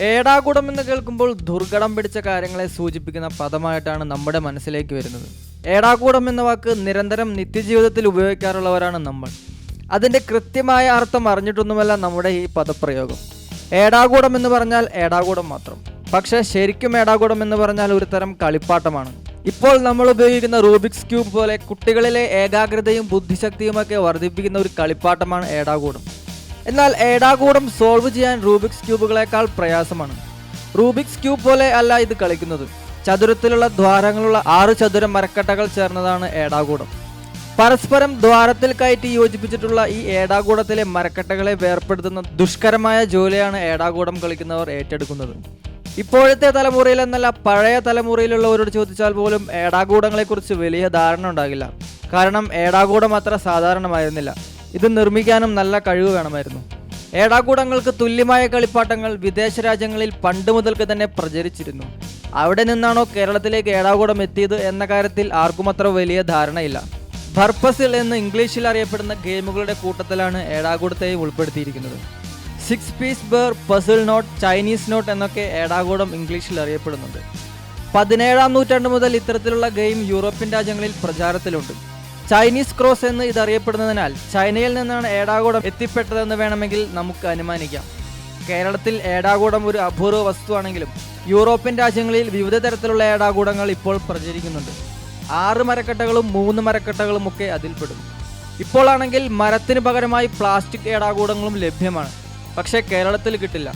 ഏടാകൂടം എന്ന് കേൾക്കുമ്പോൾ ദുർഘടം പിടിച്ച കാര്യങ്ങളെ സൂചിപ്പിക്കുന്ന പദമായിട്ടാണ് നമ്മുടെ മനസ്സിലേക്ക് വരുന്നത്. ഏടാകൂടം എന്ന വാക്ക് നിരന്തരം നിത്യജീവിതത്തിൽ ഉപയോഗിക്കാറുള്ളവരാണ് നമ്മൾ. അതിന്റെ കൃത്യമായ അർത്ഥം അറിഞ്ഞിട്ടൊന്നുമല്ല നമ്മുടെ ഈ പദപ്രയോഗം. ഏടാകൂടം എന്ന് പറഞ്ഞാൽ ഏടാകൂടം മാത്രം. പക്ഷേ ശരിക്കും ഏടാകൂടം എന്ന് പറഞ്ഞാൽ ഒരു തരം കളിപ്പാട്ടമാണ്. ഇപ്പോൾ നമ്മൾ ഉപയോഗിക്കുന്ന റൂബിക്സ് ക്യൂബ് പോലെ കുട്ടികളിലെ ഏകാഗ്രതയും ബുദ്ധിശക്തിയുമൊക്കെ വർദ്ധിപ്പിക്കുന്ന ഒരു കളിപ്പാട്ടമാണ് ഏടാകൂടം. എന്നാൽ ഏടാകൂടം സോൾവ് ചെയ്യാൻ റൂബിക്സ് ക്യൂബുകളേക്കാൾ പ്രയാസമാണ്. റൂബിക്സ് ക്യൂബ് പോലെ അല്ല ഇത് കളിക്കുന്നത്. ചതുരത്തിലുള്ള ദ്വാരങ്ങളുള്ള ആറ് ചതുര മരക്കട്ടകൾ ചേർന്നതാണ് ഏടാകൂടം. പരസ്പരം ദ്വാരത്തിൽ കയറ്റി യോജിപ്പിച്ചിട്ടുള്ള ഈ ഏടാകൂടത്തിലെ മരക്കട്ടകളെ വേർപ്പെടുത്തുന്ന ദുഷ്കരമായ ജോലിയാണ് ഏടാകൂടം കളിക്കുന്നവർ ഏറ്റെടുക്കുന്നത്. ഇപ്പോഴത്തെ തലമുറയിൽ എന്നല്ല പഴയ തലമുറയിലുള്ളവരോട് ചോദിച്ചാൽ പോലും ഏടാകൂടങ്ങളെക്കുറിച്ച് വലിയ ധാരണ ഉണ്ടാകില്ല. കാരണം ഏടാകൂടം അത്ര സാധാരണമായിരുന്നില്ല. ഇത് നിർമ്മിക്കാനും നല്ല കഴിവ് വേണമായിരുന്നു. ഏടാകൂടങ്ങൾക്ക് തുല്യമായ കളിപ്പാട്ടങ്ങൾ വിദേശ രാജ്യങ്ങളിൽ പണ്ട് മുതൽക്ക് തന്നെ പ്രചരിച്ചിരുന്നു. അവിടെ നിന്നാണോ കേരളത്തിലേക്ക് ഏടാകൂടം എത്തിയത് എന്ന കാര്യത്തിൽ ആർക്കും അത്ര വലിയ ധാരണയില്ല. ഭർപ്പസിൽ എന്ന് ഇംഗ്ലീഷിൽ അറിയപ്പെടുന്ന ഗെയിമുകളുടെ കൂട്ടത്തിലാണ് ഏടാകൂടത്തെയും ഉൾപ്പെടുത്തിയിരിക്കുന്നത്. Six piece burr puzzle knot Chinese knot എന്നൊക്കെ ഏടാകൂടം ഇംഗ്ലീഷിൽ അറിയപ്പെടുന്നുണ്ട്. പതിനേഴാം നൂറ്റാണ്ട് മുതൽ ഇത്തരത്തിലുള്ള ഗെയിം യൂറോപ്യൻ രാജ്യങ്ങളിൽ പ്രചാരത്തിലുണ്ട്. ചൈനീസ് ക്രോസ് എന്ന് ഇതറിയപ്പെടുന്നതിനാൽ ചൈനയിൽ നിന്നാണ് ഏടാകൂടം എത്തിപ്പെട്ടതെന്ന് വേണമെങ്കിൽ നമുക്ക് അനുമാനിക്കാം. കേരളത്തിൽ ഏടാകൂടം ഒരു അപൂർവ വസ്തുവാണെങ്കിലും യൂറോപ്യൻ രാജ്യങ്ങളിൽ വിവിധ തരത്തിലുള്ള ഏടാകൂടങ്ങൾ ഇപ്പോൾ പ്രചരിക്കുന്നുണ്ട്. ആറ് മരക്കട്ടകളും മൂന്ന് മരക്കട്ടകളും ഒക്കെ അതിൽപ്പെടും. ഇപ്പോഴാണെങ്കിൽ മരത്തിന് പകരമായി പ്ലാസ്റ്റിക് ഏടാകൂടങ്ങളും ലഭ്യമാണ്. പക്ഷേ കേരളത്തിൽ കിട്ടില്ല.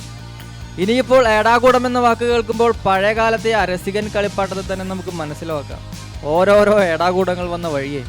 ഇനിയിപ്പോൾ ഏടാകൂടം എന്ന വാക്ക് കേൾക്കുമ്പോൾ പഴയകാലത്തെ അരസികൻ കളിപ്പാട്ടത്തിൽ തന്നെ നമുക്ക് മനസ്സിലാക്കാം. ഓരോരോ ഏടാകൂടങ്ങൾ വന്ന വഴിയേ